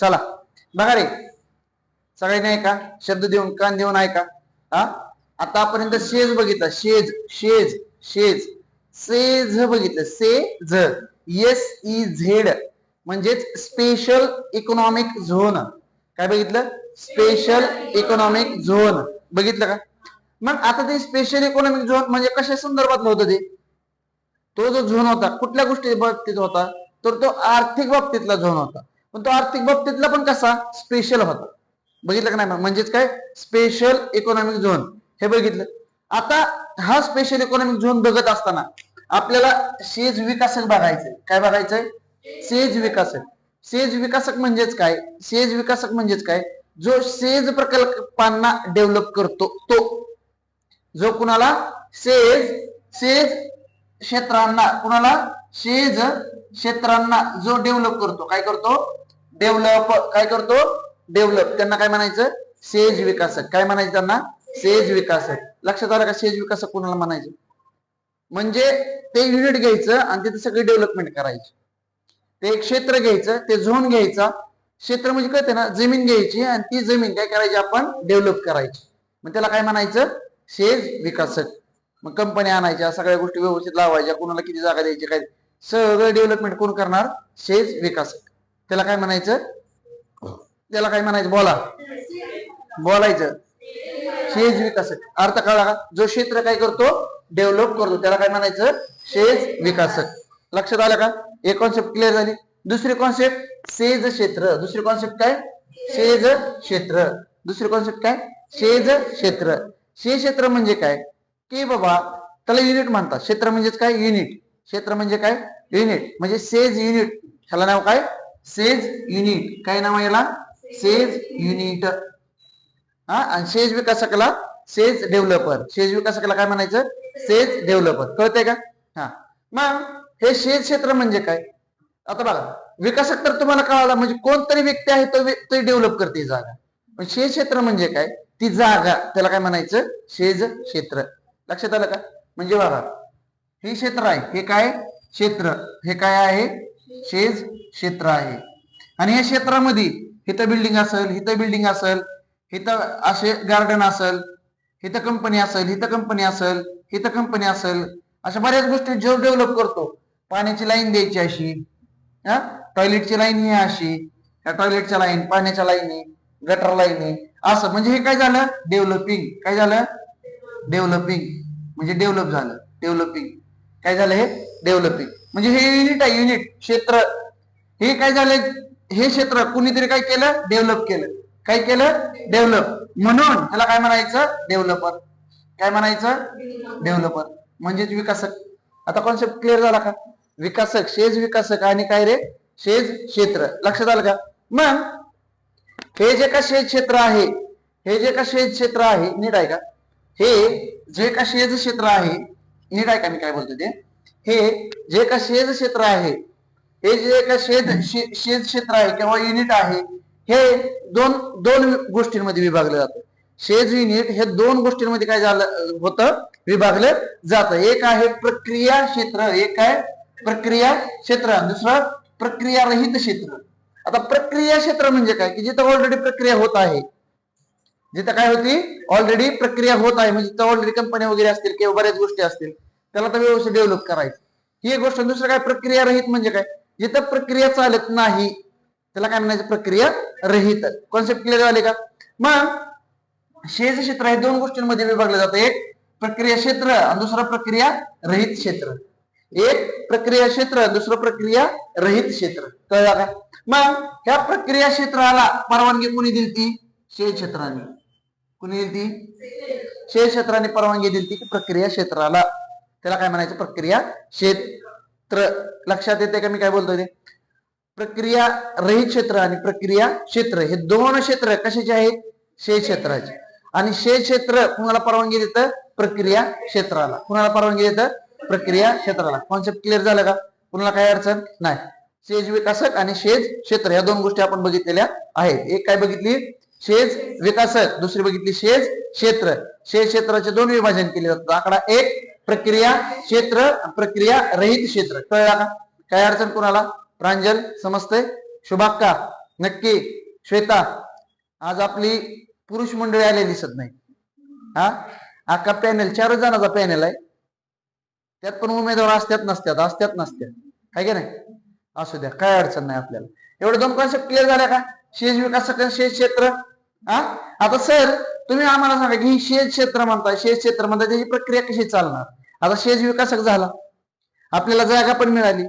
चला. बघा रे. सगळ्यांनी ऐका शब्द देऊन कान देऊन ऐका. हा? आतापर्यंत शेज बघितलं. शेज शेज शेज. सेज बघितलं. से झ एस ई झेड. म्हणजेच स्पेशल इकॉनॉमिक झोन काय बघितलं? स्पेशल इकॉनॉमिक झोन बघितलं का? मग आता ते स्पेशल इकॉनॉमिक झोन म्हणजे कशा संदर्भातलं होतं ते? तो जो झोन होता कुठल्या गोष्टी बाबतीत होता? तर तो आर्थिक बाबतीतला झोन होता. पण तो आर्थिक बाबतीतला पण कसा? स्पेशल होता. बघितलं का नाही? म्हणजेच काय? स्पेशल इकॉनॉमिक झोन हे बघितलं. आता हा स्पेशल इकॉनॉमिक झोन बघत असताना आपल्याला शेज विकासक बघायचंय. काय बघायचंय? सेज विकासक. सेज विकासक म्हणजेच काय? सेज विकासक म्हणजेच काय? जो सेज प्रकल्पांना डेव्हलप करतो तो. जो कुणाला? सेज सेज क्षेत्रांना. कुणाला? शेज क्षेत्रांना जो डेव्हलप करतो. काय करतो? डेव्हलप काय करतो? डेव्हलप त्यांना काय म्हणायचं? सेज विकासक. काय म्हणायचं त्यांना? सेज विकासक. लक्षात आलं का सेज विकासक कुणाला म्हणायचं? म्हणजे ते युनिट घ्यायचं आणि तिथे सगळी डेव्हलपमेंट करायची. ते एक क्षेत्र घ्यायचं ते झोन घ्यायचा. क्षेत्र म्हणजे कळते ना? जमीन घ्यायची आणि ती जमीन काय करायची? आपण डेव्हलप करायची. मग त्याला काय म्हणायचं? शेज विकासक. मग कंपन्या आणायच्या सगळ्या गोष्टी व्यवस्थित लावायच्या कुणाला किती जागा द्यायची काय? सगळं डेव्हलपमेंट कोण करणार? शेज विकासक. त्याला काय म्हणायचं? त्याला काय म्हणायचं? बोला. बोलायचं. शेज विकासक. अर्थ कळला का? जो क्षेत्र काय करतो? डेव्हलप करतो. त्याला काय म्हणायचं? शेज विकासक. लक्षात आलं का? एक कॉन्सेप्ट क्लिअर झाली. दुसरी कॉन्सेप्ट सेज क्षेत्र. दुसरी कॉन्सेप्ट काय? शेज क्षेत्र. दुसरी कॉन्सेप्ट काय? शेज क्षेत्र. शेज क्षेत्र म्हणजे काय? की बाबा त्याला युनिट म्हणतात. क्षेत्र म्हणजेच काय? युनिट क्षेत्र म्हणजे काय? युनिट म्हणजे सेज युनिट ह्याला नाव काय? सेज युनिट काय नाव याला? सेज युनिट हा आणि शेज विकासकाला सेज डेव्हलपर शेज विकासकाला काय म्हणायचं? सेज डेव्हलपर कळतंय का? हा. मग हे शेज क्षेत्र म्हणजे काय? आता बघा विकासक तर तुम्हाला कळाला म्हणजे कोणतरी व्यक्ती आहे तो व्यक्ती डेव्हलप करते जागा. पण शेज क्षेत्र म्हणजे काय? ती जागा. त्याला काय म्हणायचं? शेज क्षेत्र. लक्षात आलं का? म्हणजे बघा हे क्षेत्र आहे. हे काय? क्षेत्र. हे काय आहे? शेज क्षेत्र आहे. आणि या क्षेत्रामध्ये हिथं बिल्डिंग असेल हिथं बिल्डिंग असेल हिथं असे गार्डन असेल हिथं कंपनी असेल हिथं कंपनी असेल हिथं कंपनी असेल अशा बऱ्याच गोष्टी जो डेव्हलप करतो पाण्याची लाईन द्यायची अशी हा? टॉयलेटची लाईन ही अशी या टॉयलेटच्या लाईन पाण्याच्या लाईनी गटर लाईनी असं. म्हणजे हे काय झालं? डेव्हलपिंग काय झालं? डेव्हलपिंग म्हणजे डेव्हलप झालं. डेव्हलपिंग काय झालं हे? डेव्हलपिंग म्हणजे हे युनिट आहे युनिट क्षेत्र. हे काय झालंय? हे क्षेत्र कुणीतरी काय केलं? डेव्हलप केलं. काय केलं? डेव्हलप म्हणून त्याला काय म्हणायचं? डेव्हलपर काय म्हणायचं? डेव्हलपर म्हणजेच विकासक. आता कॉन्सेप्ट क्लिअर झाला का? विकासक शेज विकासक आणि काय रे? शेज क्षेत्र. लक्षात आलं का? मग हे जे का शेज क्षेत्र आहे? हे जे का शेज क्षेत्र आहे? नीट आहे का? हे जे का शेज क्षेत्र आहे? नीट आहे का? मी काय बोलतो ते? हे जे का शेज क्षेत्र आहे हे जे का शेज शेज क्षेत्र आहे किंवा युनिट आहे हे दोन दोन गोष्टींमध्ये विभागलं जातं. शेज युनिट हे दोन गोष्टींमध्ये काय झालं होतं? विभागलं जातं. एक आहे प्रक्रिया क्षेत्र एक आहे प्रक्रिया क्षेत्र. आणि दुसरं प्रक्रिया रहित क्षेत्र. आता प्रक्रिया क्षेत्र म्हणजे काय? की जिथं ऑलरेडी प्रक्रिया होत आहे. जिथं काय होती? ऑलरेडी प्रक्रिया होत आहे. म्हणजे ऑलरेडी कंपन्या वगैरे असतील किंवा बऱ्याच गोष्टी असतील. त्याला तर व्यवस्थित डेव्हलप करायचं. ही एक गोष्ट. दुसरं काय? प्रक्रिया रहित म्हणजे काय? जिथं प्रक्रिया चालत नाही त्याला काय म्हणायचं? प्रक्रिया रहित. कॉन्सेप्ट क्लिअर झाले का? मग शेज क्षेत्र हे दोन गोष्टींमध्ये विभागलं जातं. एक प्रक्रिया क्षेत्र आणि दुसरं प्रक्रिया रहित क्षेत्र. एक प्रक्रिया क्षेत्र दुसरं प्रक्रिया रहित क्षेत्र. कळलं का? मग ह्या प्रक्रिया क्षेत्राला परवानगी कोणी दिली ती? शेज क्षेत्राने. कोणी दिली ती? शेज क्षेत्राने परवानगी दिली ती प्रक्रिया क्षेत्राला. त्याला काय म्हणायचं? प्रक्रिया क्षेत्र. लक्षात येते का मी काय बोलतोय ते? प्रक्रिया रहित क्षेत्र आणि प्रक्रिया क्षेत्र. हे दोन क्षेत्र कशाचे आहेत? शेज क्षेत्राचे. आणि शे क्षेत्र कुणाला परवानगी देतं? प्रक्रिया क्षेत्राला. कुणाला परवानगी देतं? प्रक्रिया क्षेत्राला. कॉन्सेप्ट क्लिअर झालं का? कुणाला काही अडचण? नाही. शेज विकासक आणि शेज क्षेत्र. या दोन गोष्टी आपण बघितलेल्या आहेत. एक काय बघितली? शेज विकासक. दुसरी बघितली शेज क्षेत्र. शेज क्षेत्राचे दोन विभाजन केले जातात. आकडा एक प्रक्रिया क्षेत्र प्रक्रिया रहित क्षेत्र. कळला का काय अडचण कुणाला? प्रांजल समजतंय शुभाक्का नक्की श्वेता. आज आपली पुरुष मंडळी आलेली दिसत नाही. हा? अख्खा पॅनल चारच जणांचा पॅनल आहे. त्यात पण उमेदवार असत्यात नसत्यात असत्यात नसत्यात. आहे की नाही? असू द्या काय अडचण नाही आपल्याला. एवढे दोन कॉन्सेप्ट क्लिअर झाल्या का? शेज विकास शेज क्षेत्र. हा? आता सर तुम्ही आम्हाला सांगा की ही शेज क्षेत्र म्हणता शेज क्षेत्र म्हणता त्याची प्रक्रिया कशी चालणार? आता शेज विकासक झाला. आपल्याला जागा पण मिळाली.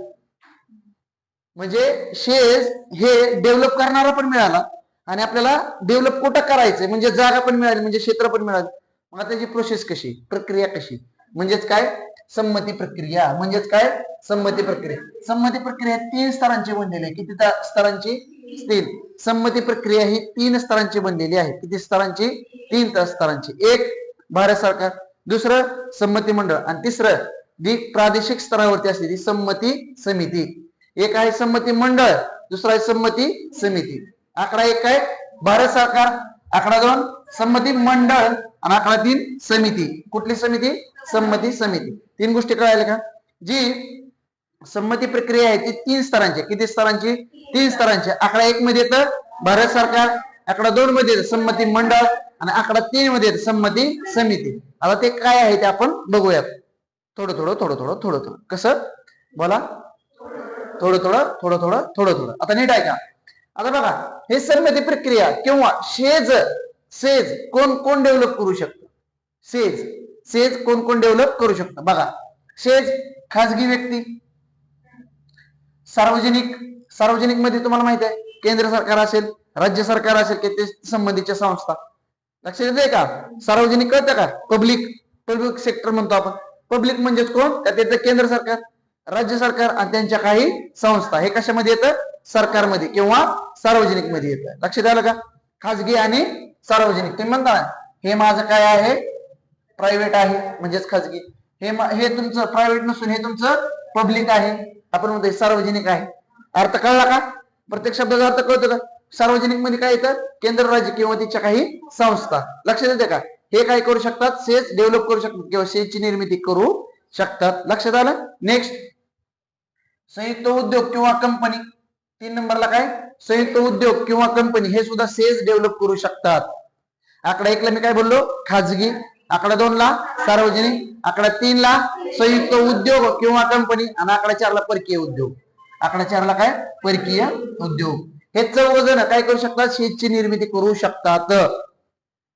म्हणजे शेज हे डेव्हलप करणारा पण मिळाला आणि आपल्याला डेव्हलप कुठं करायचंय? म्हणजे जागा पण मिळाली म्हणजे क्षेत्र पण मिळाली. मग त्याची प्रोसेस कशी? प्रक्रिया कशी? म्हणजेच काय? संमती प्रक्रिया. म्हणजेच काय? संमती प्रक्रिया. संमती प्रक्रिया तीन स्तरांची बनलेली आहे. किती स्तरांची? असतील संमती प्रक्रिया ही तीन स्तरांची बनलेली आहे. किती स्तरांची? तीन स्तरांची. एक भारत सरकार. दुसरं संमती मंडळ. आणि तिसरं जी प्रादेशिक स्तरावरती असते ती संमती समिती. एक आहे संमती मंडळ दुसरा आहे संमती समिती. आकडा एक आहे भारत सरकार. आकडा दोन संमती मंडळ. आणि आकडा तीन समिती. कुठली समिती? संमती समिती. तीन गोष्टी कळायला का? जी संमती प्रक्रिया आहे ती तीन स्तरांची किती स्तरांची? तीन स्तरांची आकडा एक मध्ये येतं भारत सरकार. आकडा दोन मध्ये येतं संमती मंडळ. आणि आकडा तीन मध्ये येतं संमती समिती. आता ते काय आहे ते आपण बघूयात. थोडं थोडं थोडं थोडं थोडं थोडं. कसं? बोला. थोडं थोडं थोडं थोडं थोडं थोडं. आता नीट आहे का आता बघा हे संमती प्रक्रिया किंवा शेज सेज कोण कोण डेव्हलप करू शकतं? सेज. सेज कोण कोण डेव्हलप करू शकतं? बघा. शेज खाजगी व्यक्ती. सार्वजनिक सार्वजनिकमध्ये तुम्हाला माहिती आहे केंद्र सरकार असेल राज्य सरकार असेल की ते संबंधीच्या संस्था. लक्षात येते का? सार्वजनिक कळतं का? पब्लिक पब्लिक सेक्टर म्हणतो आपण. पब्लिक म्हणजेच कोण? त्यात येतं केंद्र सरकार राज्य सरकार आणि त्यांच्या काही संस्था. हे कशामध्ये येतं? सरकारमध्ये किंवा सार्वजनिकमध्ये येतं. लक्षात आलं का? खाजगी आणि सार्वजनिक. तुम्ही म्हणता हे माझं काय आहे? प्रायव्हेट आहे म्हणजेच खाजगी. हे हे तुमचं प्रायव्हेट नसून हे तुमचं पब्लिक आहे. आपण म्हणतो सार्वजनिक आहे. अर्थ कळला का? प्रत्येक शब्दाचा अर्थ कळतो का? सार्वजनिकमध्ये काय येतं केंद्र राज्य किंवा तिच्या काही संस्था. लक्षात येते का? हे काय करू शकतात? सेज डेव्हलप करू शकतात किंवा सेजची निर्मिती करू शकतात. लक्षात आलं? नेक्स्ट संयुक्त उद्योग किंवा कंपनी तीन नंबरला काय? संयुक्त उद्योग किंवा कंपनी हे सुद्धा सेज डेव्हलप करू शकतात. आकडा एकला मी काय बोललो? खाजगी. आकडा दोन ला सार्वजनिक. आकडा तीन ला संयुक्त उद्योग किंवा कंपनी आणि आकडा चारला परकीय उद्योग. आकडा चारला काय? परकीय उद्योग. हे चौघ जण काय करू शकतात? शेजची निर्मिती करू शकतात.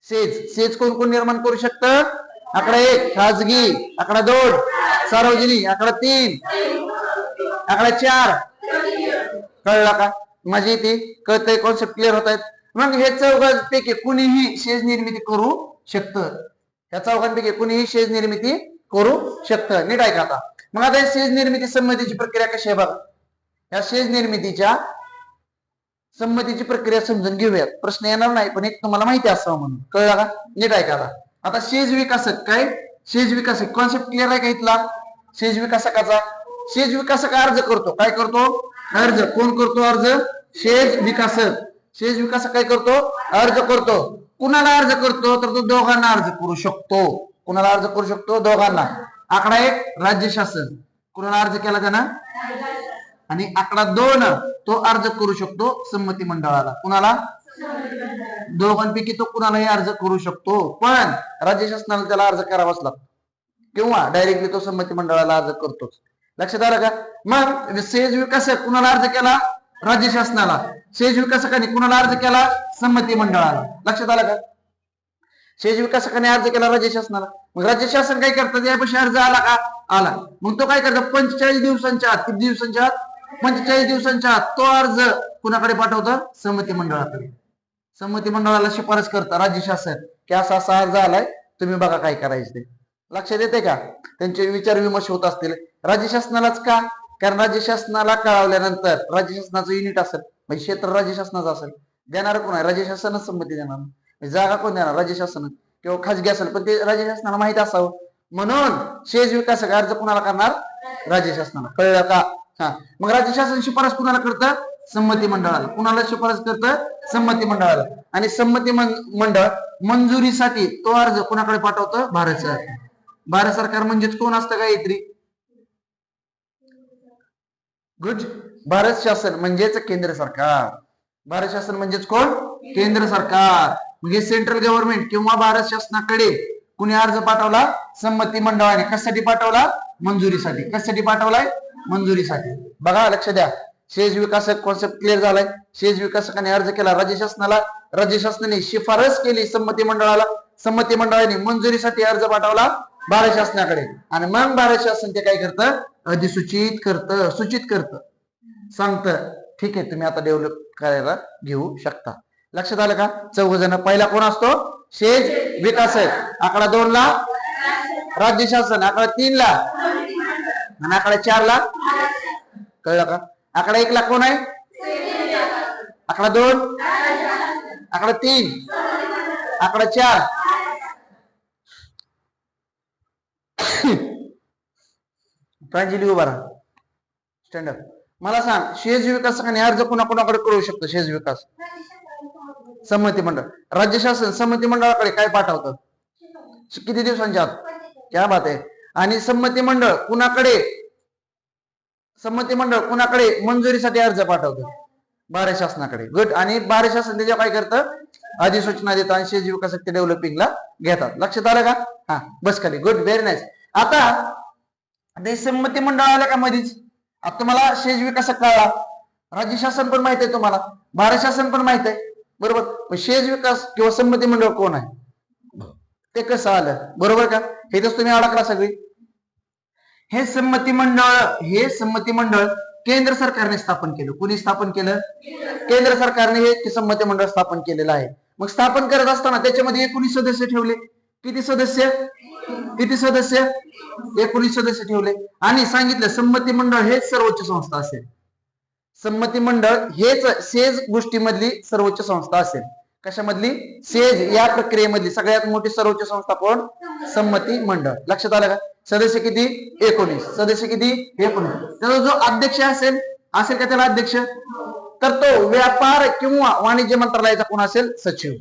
सेज सेज कोण कोण निर्माण करू शकतात आकडा एक खाजगी. आकडा दोन सार्वजनिक. आकडा तीन आकडा चार. कळला का? माझी ती कळतंय कॉन्सेप्ट क्लिअर होत आहेत. मग हे चौघांपैकी कुणीही शेज निर्मिती करू शकतं? या चौघांपैकी कुणीही शेज निर्मिती करू शकतं नीट ऐका आता. मग आता शेज निर्मिती संमतीची प्रक्रिया कशी आहे बघा. या शेज निर्मितीच्या संमतीची प्रक्रिया समजून घेऊयात. प्रश्न येणार नाही पण एक तुम्हाला माहिती असावं म्हणून. कळला का? नीट ऐका आता. आता शेज विकासक काय? शेज विकासक कॉन्सेप्ट क्लिअर आहे का इथला? शेज विकासकाचा. शेज विकासक अर्ज करतो. काय करतो? अर्ज. कोण करतो अर्ज? शेज विकासक. शेज विकासक काय करतो? अर्ज करतो. कुणाला अर्ज करतो तर तो दोघांना अर्ज करू शकतो. कुणाला अर्ज करू शकतो? दोघांना. आकडा एक राज्य शासन. कुणाला अर्ज केला त्यानं? आणि आकडा दोन तो अर्ज करू शकतो संमती मंडळाला. कुणाला? दोघांपैकी तो कुणालाही अर्ज करू शकतो. पण राज्य शासनाला त्याला अर्ज करावाच लागतो. किंवा डायरेक्टली तो संमती मंडळाला अर्ज करतोच. लक्षात आलं का? मग सेज विकासक कुणाला अर्ज केला? राज्य शासनाला. सेज विकासकाने कुणाला अर्ज केला? संमती मंडळाला. लक्षात आलं का? शेज विकासकाने अर्ज केला राज्य शासनाला. मग राज्य शासन काय करतात यापाशी अर्ज आला का? आला. मग तो काय करतो? पंचेचाळीस दिवसांच्या आत किती दिवसांच्या आत? पंचेचाळीस दिवसांच्या आत तो अर्ज कुणाकडे पाठवतो? संमती मंडळाकडे. संमती मंडळाला शिफारस करतं राज्य शासन की असा असा अर्ज आलाय तुम्ही बघा काय करायचं ते. लक्षात येते का? त्यांचे विचार विमर्श होत असतील. राज्य शासनालाच का? कारण राज्य शासनाला कळवल्यानंतर राज्य शासनाचं युनिट असेल. म्हणजे क्षेत्र राज्य शासनाचं असेल. देणार कोण आहे? राज्य शासनच संमती देणार. जागा कोण देणार? राज्य शासन किंवा खाजगी असेल पण ते राज्य शासनाला माहीत असावं. म्हणून शेज विकासक अर्ज कुणाला करणार? राज्य शासनाला. कळलं का? हा. मग राज्य शासन शिफारस कुणाला करतं? संमती मंडळाला. कुणाला शिफारस करतं? संमती मंडळाला. आणि संमती मंडळ मंजुरीसाठी तो अर्ज कुणाकडे पाठवतं? भारत सरकार भारत सरकार म्हणजेच कोण असतं गायत्री? गुड भारत शासन म्हणजेच केंद्र सरकार. भारत शासन म्हणजेच कोण? केंद्र सरकार. म्हणजे सेंट्रल गव्हर्नमेंट किंवा भारत शासनाकडे कुणी अर्ज पाठवला? संमती मंडळाने. कशासाठी पाठवला? मंजुरीसाठी. कशासाठी पाठवलाय? मंजुरीसाठी. बघा लक्ष द्या. शेज विकासक कॉन्सेप्ट क्लिअर झालाय. शेज विकासकाने अर्ज केला राज्य शासनाला. राज्य शासनाने शिफारस केली संमती मंडळाला. संमती मंडळाने मंजुरीसाठी अर्ज पाठवला भारत शासनाकडे. आणि मग भारत शासन ते काय करतं? अधिसूचित करतं. सूचित करतं. सांगतं. ठीक आहे तुम्ही आता डेव्हलप करायला घेऊ शकता. लक्षात आलं का? चौघ जण पहिला कोण असतो? शेज विकास आकडा दोन ला राज्य शासन. आकडा तीन ला आणि आकडा चार ला कळलं का? आकडा एक ला कोण आहे? आकडा दोन. आकडा तीन. आकडा चार. प्रांजली उभा राहा. स्टँडअप मला सांग शेज विकासकाने अर्ज कुणा कुणाकडे करू शकतो शेज विकास? संमती मंडळ. राज्य शासन संमती मंडळाकडे काय पाठवतं? किती दिवसांच्या आत? क्या बात आहे. आणि संमती मंडळ कुणाकडे? संमती मंडळ कुणाकडे मंजुरीसाठी अर्ज पाठवतो? भारत शासनाकडे. गट आणि भारत शासन त्याच्या काय करतं? अधिसूचना देतं आणि शेज विकासक ते डेव्हलपिंगला घेतात. लक्षात आलं का? हा बस खाली. गुड. व्हेरी नाईस आता ते संमती मंडळ आलं का मधीच? आता तुम्हाला शेज विकास कळला? राज्य शासन पण माहीत आहे तुम्हाला. भारत शासन पण माहीत आहे. बरोबर? शेज विकास किंवा संमती मंडळ कोण आहे? ते कसं आलं? बरोबर का? हे तर तुम्ही अडकला सगळी. हे संमती मंडळ हे संमती मंडळ केंद्र सरकारने स्थापन केलं. कुणी स्थापन केलं? केंद्र सरकारने हे संमती मंडळ स्थापन केलेलं आहे. मग स्थापन करत असताना त्याच्यामध्ये एकोणीस सदस्य ठेवले. किती सदस्य? किती सदस्य? एकोणीस सदस्य ठेवले. आणि सांगितलं संमती मंडळ हेच सर्वोच्च संस्था असेल. संमती मंडळ हेच सेज गोष्टीमधली सर्वोच्च संस्था असेल. कशामधली? सेज या प्रक्रियेमधली. सगळ्यात मोठी सर्वोच्च संस्था कोण? संमती मंडळ. लक्षात आलं का? सदस्य किती? एकोणीस. सदस्य किती? एकोणीस. त्याचा जो अध्यक्ष असेल असेल का त्याला अध्यक्ष? तर तो व्यापार किंवा वाणिज्य मंत्रालयाचा कोण असेल? सचिव.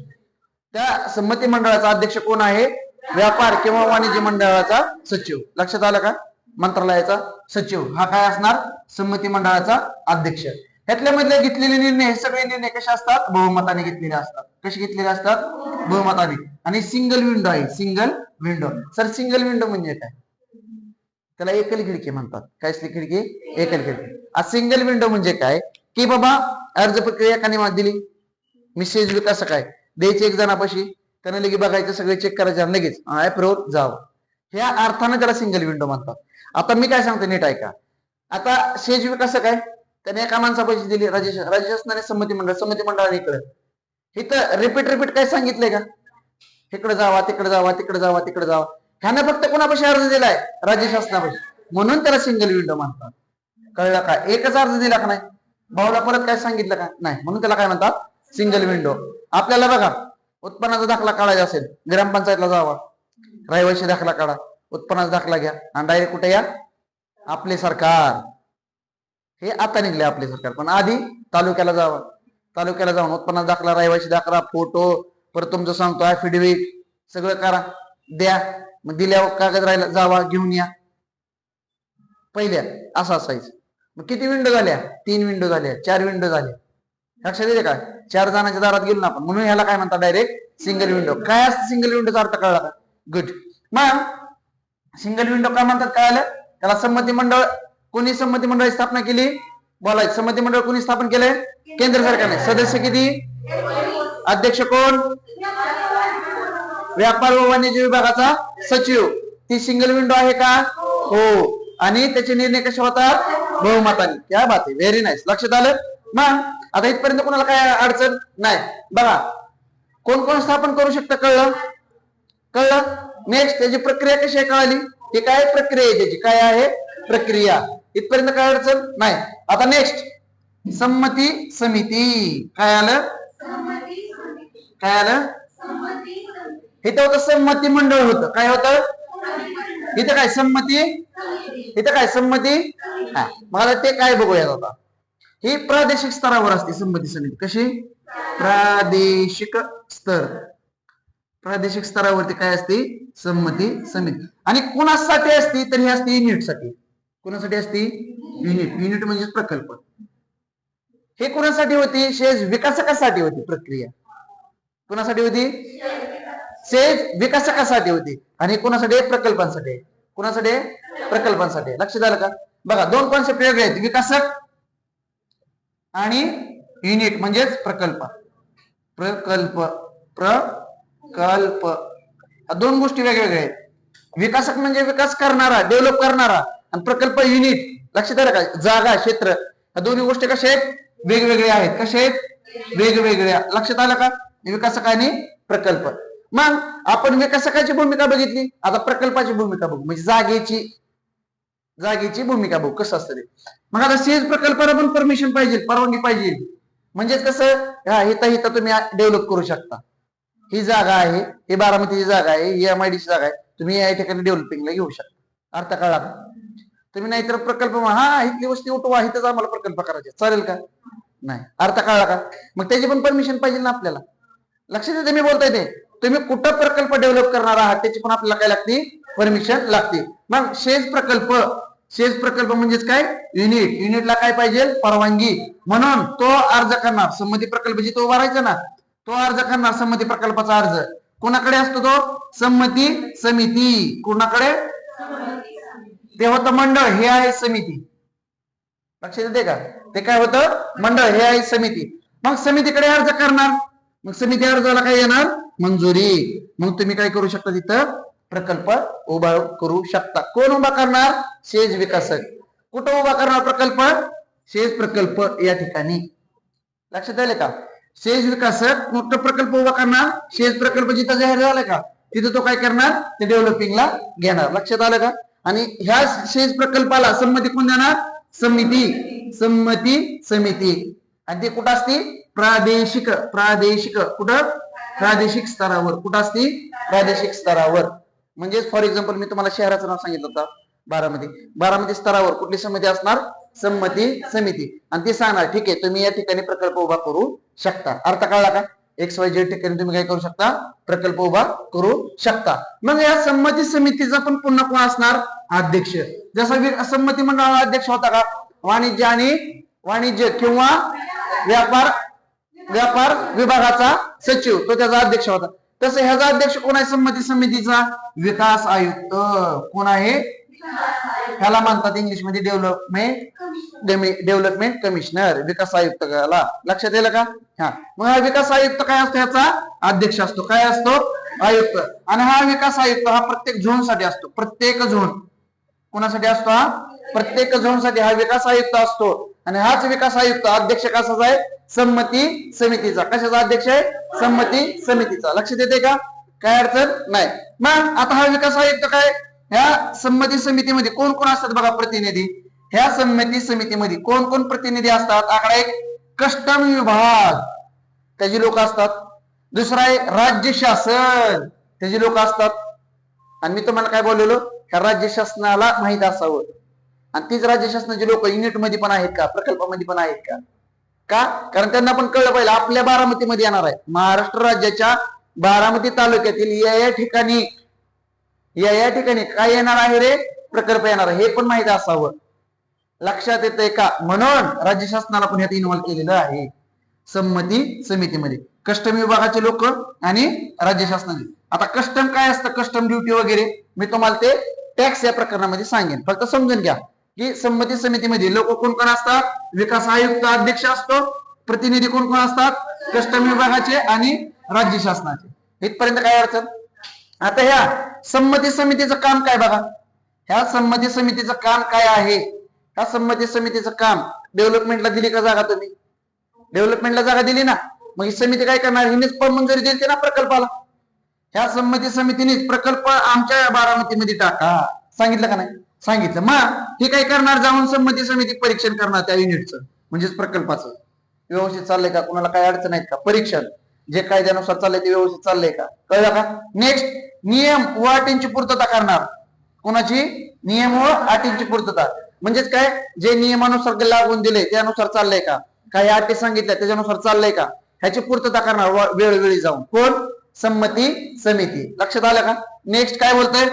त्या संमती मंडळाचा अध्यक्ष कोण आहे? व्यापार किंवा वाणिज्य मंडळाचा सचिव. लक्षात आलं का? मंत्रालयाचा सचिव. हा काय असणार? संमती मंडळाचा अध्यक्ष. ह्यातल्या मधले घेतलेले निर्णय हे सगळे निर्णय कसे असतात? बहुमताने घेतलेले असतात. कसे घेतलेले असतात? बहुमताने. आणि सिंगल विंडो आहे. Single window sir single window म्हणजे काय? त्याला एकल खिडकी म्हणतात. काय असली खिडकी? एकल खिडकी. आज सिंगल विंडो म्हणजे काय? की बाबा अर्ज प्रक्रिया एकाने दिली. मिसेज कसं काय? द्यायची एक जणापाशी. त्यांना लगे बघायचं सगळे चेक करायचे लगेच ऍपवर जावं. ह्या अर्थानं त्याला सिंगल विंडो म्हणतात. आता मी काय सांगतो नीट ऐका. आता शेज कसं काय? त्याने एका माणसा पैसे दिली राज्य राज्य शासनाने संमती मंडळ संमती मंडळाने इकडे. इथं रिपीट रिपीट काय सांगितलंय का? इकडे जावा तिकडे जावा तिकडे जावा तिकडे जावा. ह्यानं फक्त कोणापाशी अर्ज दिलाय? राज्य शासनापाशी म्हणून त्याला सिंगल विंडो म्हणतात. कळलं का? एकच अर्ज दिला का नाही? भाऊला परत काय सांगितलं का? नाही. म्हणून त्याला काय म्हणतात? सिंगल विंडो आपल्याला बघा. उत्पन्नाचा दाखला काढायचा असेल ग्रामपंचायतला जावा. रहिवाशी दाखला काढा. उत्पन्नाचा दाखला घ्या. आणि डायरेक्ट कुठे या? आपले सरकार. हे आता निघले आपले सरकार. पण आधी तालुक्याला जावा. तालुक्याला जाऊन उत्पन्नाचा दाखला रहिवाशी दाखला फोटो परत तुमचं सांगतो ऍफिडेव्हिट सगळं करा. द्या. मग दिल्यावर कागद राहिला जावा घेऊन या. पहिल्या असं असायचं. मग किती विंडो झाल्या? तीन विंडो झाल्या चार विंडो झाल्या. लक्षात येते काय चार जणांच्या दारात गेलो ना आपण म्हणून ह्याला काय म्हणतात डायरेक्ट सिंगल विंडो काय असतं सिंगल विंडोचा अर्थ कळला का? गुड मग सिंगल विंडो काय म्हणतात? काय आलं त्याला संमती मंडळ कोणी संमती मंडळ स्थापना केली? बोलायचं. संमती मंडळ कोणी स्थापन केलंय? केंद्र सरकारने. सदस्य किती? अध्यक्ष कोण? व्यापार व वाणिज्य विभागाचा सचिव. ती सिंगल विंडो आहे का? हो. आणि त्याचे निर्णय कसे होतात? बहुमताने. त्या बात आहे. व्हेरी नाईस लक्षात आलं? मग आता इथपर्यंत कोणाला काय अडचण? नाही. बघा कोण कोण स्थापन करू शकतं कळलं? कळलं? नेक्स्ट त्याची प्रक्रिया कशी आहे कळाली? ती काय प्रक्रिया आहे त्याची? काय आहे? प्रक्रिया. इथपर्यंत काय अडचण? नाही. आता नेक्स्ट संमती समिती. काय आलं? काय आलं? इथं होतं संमती मंडळ होतं. काय होतं? इथं काय? संमती? इथं काय? संमती? हा. आता ते काय बघूयात आता? ही प्रादेशिक स्तरावर असते संमती समिती. कशी? प्रादेशिक स्तर. प्रादेशिक स्तरावरती काय असते? संमती समिती. आणि कुणासाठी असती? तर ही असते युनिटसाठी कुणासाठी असती? युनिट. युनिट म्हणजे प्रकल्प. हे कुणासाठी होती? शेज विकासकासाठी होती प्रक्रिया. कुणासाठी होती? सेज विकासकासाठी होती. आणि कुणासाठी? प्रकल्पांसाठी. कुणासाठी? प्रकल्पांसाठी. लक्ष झालं का? बघा दोन कॉन्सेप्ट वेगळे आहेत. विकासक आणि युनिट म्हणजेच प्रकल्प. प्रकल्प प्रकल्प. दोन गोष्टी वेगवेगळ्या आहेत. विकासक म्हणजे विकास करणारा डेव्हलप करणारा आणि प्रकल्प युनिट लक्षात आलं का जागा क्षेत्र. या दोन्ही गोष्टी कशा आहेत? वेगवेगळ्या आहेत. कशा आहेत? वेगवेगळ्या. लक्षात आलं का? विकासक आणि प्रकल्प. मग आपण विकासकाची भूमिका बघितली. आता प्रकल्पाची भूमिका बघू. म्हणजे जागेची जागेची भूमिका बघू कसं असतं ते. मग आता सीएस प्रकल्पाला पण परमिशन पाहिजे परवानगी पाहिजे. म्हणजेच कसं हा हिता हिता तुम्ही डेव्हलप करू शकता. ही जागा आहे ही बारामतीची जागा आहे ही एम आय ची जागा आहे तुम्ही या ठिकाणी डेव्हलपिंगला घेऊ शकता. अर्थ कळला का? तुम्ही नाहीतर प्रकल्प हा इथली वस्ती उठवा इथंच आम्हाला प्रकल्प करायचे चालेल का? नाही. अर्थ कळला का? मग त्याची पण परमिशन पाहिजे ना आपल्याला. लक्षात येते मी बोलताय ते. तुम्ही कुठं प्रकल्प डेव्हलप करणार आहात त्याची पण आपल्याला काय लागते? परमिशन लागते. मग शेज प्रकल्प शेज प्रकल्प म्हणजेच काय? युनिट युनिटला काय पाहिजे? परवानगी. म्हणून तो अर्ज करणार. संमती प्रकल्प जी तो राहायचा ना तो अर्ज करणार संमती प्रकल्पाचा अर्ज. कोणाकडे असतो तो? संमती समिती. कोणाकडे? ते होतं मंडळ. हे आहे समिती. लक्षात येते का? ते काय होतं? मंडळ. हे आहे समिती. मग समितीकडे अर्ज करणार. मग समिती अर्जाला काय येणार? मंजुरी. मग तुम्ही काय करू शकता तिथं? प्रकल्प उभा करू शकता. कोण उभा करणार? शेज विकासक. कुठं उभा करणार प्रकल्प? शेज प्रकल्प या ठिकाणी. लक्षात आले का? शेज विकासक कुठं प्रकल्प उभा करणार? शेज प्रकल्प जिथं जाहीर झाला का? तिथं तो काय करणार? ते डेव्हलपिंगला घेणार. लक्षात आलं का? आणि ह्या शेज प्रकल्पाला संमती कोण देणार? समिती. संमती समिती. आणि ते कुठं असते प्रादेशिक. प्रादेशिक. कुठं? प्रादेशिक स्तरावर. कुठं असते प्रादेशिक स्तरावर. म्हणजेच फॉर एक्झाम्पल मी तुम्हाला शहराचं नाव सांगितलं होतं बारामती. बारामती स्तरावर कुठली समिती असणार? संमती समिती. आणि ती सांगणार ठीक आहे तुम्ही या ठिकाणी प्रकल्प उभा करू शकता. अर्थ कळला का? एक्स वाय झेड ठिकाणी तुम्ही काय करू शकता? प्रकल्प उभा करू शकता. मग या संमती समितीचा पण पुन्हा कोण असणार? अध्यक्ष. जसा संमती मंडळाला अध्यक्ष होता का? वाणिज्य आणि वाणिज्य किंवा व्यापार व्यापार विभागाचा सचिव तो त्याचा अध्यक्ष होता. तसं ह्याचा अध्यक्ष कोण आहे? संमती समितीचा विकास आयुक्त. कोण आहे? ह्याला म्हणतात इंग्लिशमध्ये डेव्हलपमेंट डेव्हलपमेंट कमिशनर विकास आयुक्त ला लक्षात येईल का? हा. मग हा विकास आयुक्त काय असतो? ह्याचा अध्यक्ष असतो. काय असतो? आयुक्त. आणि हा विकास आयुक्त हा प्रत्येक झोनसाठी असतो. प्रत्येक झोन. कोणासाठी असतो हा? प्रत्येक झोनसाठी हा विकास आयुक्त असतो. आणि हाच विकास आयुक्त अध्यक्ष कशाचा आहे? संमती समितीचा. कशाचा अध्यक्ष आहे? संमती समितीचा. लक्षात येते का? काय अडचण? नाही. मग आता हा विकास आयुक्त काय? ह्या संमती समितीमध्ये कोण कोण असतात बघा प्रतिनिधी? ह्या संमती समितीमध्ये कोण कोण प्रतिनिधी असतात? आकडा एक कस्टम विभाग. त्याची लोक असतात. दुसरा आहे राज्य शासन. त्याची लोक असतात. आणि मी तुम्हाला काय बोललेलो? ह्या राज्य शासनाला माहीत असावं. आणि तीच राज्य शासनाची लोक युनिटमध्ये पण आहेत का? प्रकल्पामध्ये पण आहेत का? का? कारण त्यांना पण कळलं पाहिजे आपल्या बारामतीमध्ये येणार आहे. महाराष्ट्र राज्याच्या बारामती तालुक्यातील या या ठिकाणी या या ठिकाणी काय येणार आहे रे? प्रकल्प येणार आहे. हे पण माहीत असावं. लक्षात येतंय का? म्हणून राज्य शासनाला पण ह्यात इन्व्हॉल्व केलेलं आहे. संमती समितीमध्ये. कस्टम विभागाचे लोक आणि राज्य शासनाचे आता कस्टम काय असतं? कस्टम ड्युटी वगैरे. मी तुम्हाला ते टॅक्स या प्रकरणामध्ये सांगेन. फक्त समजून घ्या. की संमती समितीमध्ये लोक कोण कोण असतात? विकास आयुक्त अध्यक्ष असतो प्रतिनिधी कोण कोण असतात? कस्टम विभागाचे आणि राज्य शासनाचे. इथपर्यंत काय अडचण? आता ह्या संमती समितीचं काम काय बघा. ह्या संमती समितीचं काम काय आहे? ह्या संमती समितीचं काम डेव्हलपमेंटला दिली का जागा तुम्ही? डेव्हलपमेंटला जागा दिली ना मग ही समिती काय करणार? हिनेच पण मंजुरी दिली ना प्रकल्पाला. ह्या संमती समितीनेच प्रकल्प आमच्या बारामतीमध्ये टाका. सांगितलं का नाही? सांगितलं. मग हे काय करणार? जाऊन संमती समिती परीक्षण करणार त्या युनिटचं म्हणजेच प्रकल्पाचं. व्यवस्थित चाललंय का? कुणाला काय अडचण आहेत का? परीक्षण. जे कायद्यानुसार चाललंय ते व्यवस्थित चाललंय का? कळलं का? नेक्स्ट नियम व अटींची पूर्तता करणार. कोणाची? नियम व अटींची पूर्तता. म्हणजेच काय? जे नियमानुसार लागून दिले त्यानुसार चाललंय का? काही अटी सांगितल्या त्याच्यानुसार चाललंय का? ह्याची पूर्तता करणार वेळोवेळी जाऊन. कोण? संमती समिती. लक्षात आलं का? नेक्स्ट काय बोलतोय?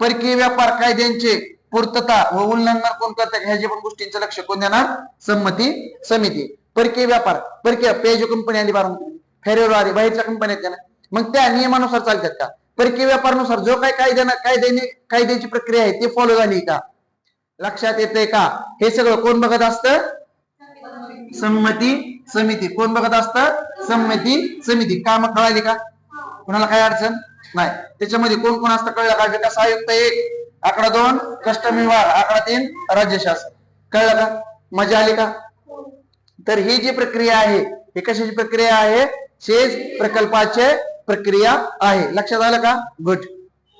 परकीय व्यापार कायद्यांचे पूर्तता व उल्लंघन कोण करतात ह्याच्या पण गोष्टींचं लक्ष कोण देणार? संमती समिती. परकीय व्यापार परकीय पेजो कंपनी आली बारामती फेरेरो आली बाहेरच्या कंपन्या आहेत ना मग त्या नियमानुसार चालतात का? परकीय व्यापारानुसार जो काय कायद्यानं कायद्याने कायद्याची प्रक्रिया आहे ती फॉलो झाली का? लक्षात येते का? हे सगळं कोण बघत असतं? संमती समिती. कोण बघत असतं? संमती समिती. काम कळाली का? कुणाला काय अडचण? नाही. त्याच्यामध्ये कोण कोण असतं कळलं का? विकास आयुक्त एक आकडा दोन कस्टम व्यवहार आकडा तीन राज्य शासन. कळलं का? मजा आली का? तर ही जी प्रक्रिया आहे ही कशाची प्रक्रिया आहे? शेज प्रकल्पाचे प्रक्रिया आहे. लक्षात आलं का? गुड.